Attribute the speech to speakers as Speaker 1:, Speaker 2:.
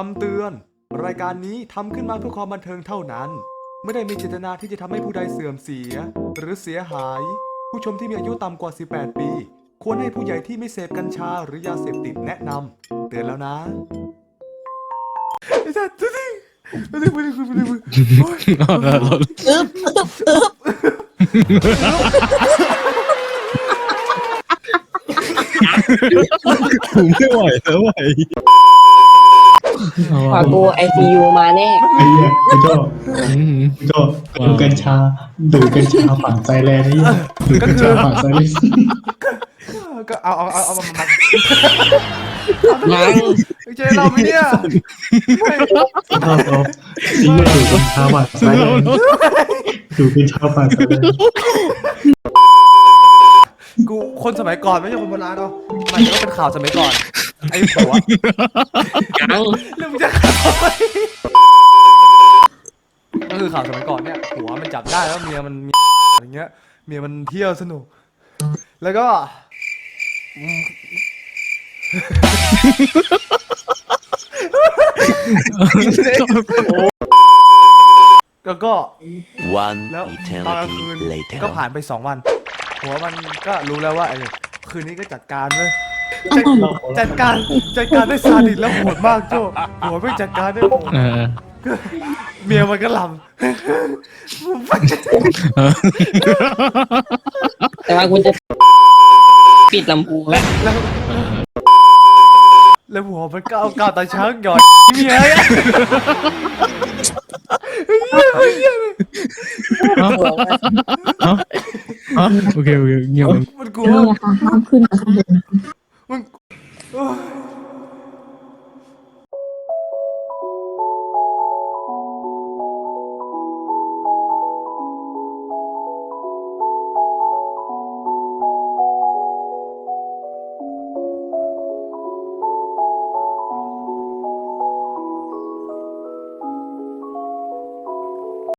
Speaker 1: คำเตือน รายการนี้ทำขึ้นมาเพื่อความบันเทิงเท่านั้น ไม่ได้มีเจตนาที่จะทำให้ผู้ใดเสื่อมเสีย หรือเสียหาย ผู้ชมที่มีอายุต่ำกว่า 18 ปี ควรให้ผู้ใหญ่ที่ไม่เสพกัญชาหรือยาเสพติดแนะนำเตือนแล้วนะไอ้สัตว์ดูดิดูดิดูดิดูดิดูดิโอ๊ย
Speaker 2: ผมไม่ไหวแล้วไหว
Speaker 3: ขอกูไอซียูมาแน่
Speaker 4: ไอ้เหี้ยไอ้โจ้
Speaker 2: อืม
Speaker 4: ไอ้โจ้ดูกัญชาดูกัญชาฝังใจแลนด์นี่ดูกัญชาฝังใจแลนด์
Speaker 1: ก็เอาเอาเอาเอามามา
Speaker 3: ยัง
Speaker 1: เจเราไหมเนี่ยไม่
Speaker 4: ชอบชอบจริงเลยดูกัญชาฝังใจแลนด์ดูกัญชาฝังใจแลนด์
Speaker 1: กูคนสมัยก่อนไม่ใช่คนโบราณเนาะมันก็เป็นข่าวสมัยก่อน ไอ้ผัว
Speaker 3: ยัง
Speaker 1: เรื่องมันจะข่าวอะไรก็คือข่าวสมัยก่อนเนี่ยผัวมันจับได้แล้วเมียมันมีอะไรเงี้ย เมียมันเที่ยวสนุก แล้วก็อืมแล้วก็
Speaker 5: One
Speaker 1: แล้วตอนกลางคืน
Speaker 5: eternity later.
Speaker 1: ก็ผ่านไปสองวันผัวมันก็รู้แล้วว่าไอ้คืนนี้ก็จัดการเว้ย จัดการจัดการได้ซาดิสแล้วโหดมากโจ้ผัวไม่จัดการได้โหด
Speaker 2: เออ
Speaker 1: เมียมันก็ล
Speaker 3: แต่ว่ากูจะปิดลำโพงแล้วำ
Speaker 1: แล้วแล้วผัวมันก็เอาก้าวตาช้างหยอดเมียเนี่ย
Speaker 2: อ๋อโอเคโอเคเงียบ
Speaker 1: มันกลัว
Speaker 6: นี่นะคะห้ามขึ้นมาข้างบน
Speaker 1: มันโอ๊ย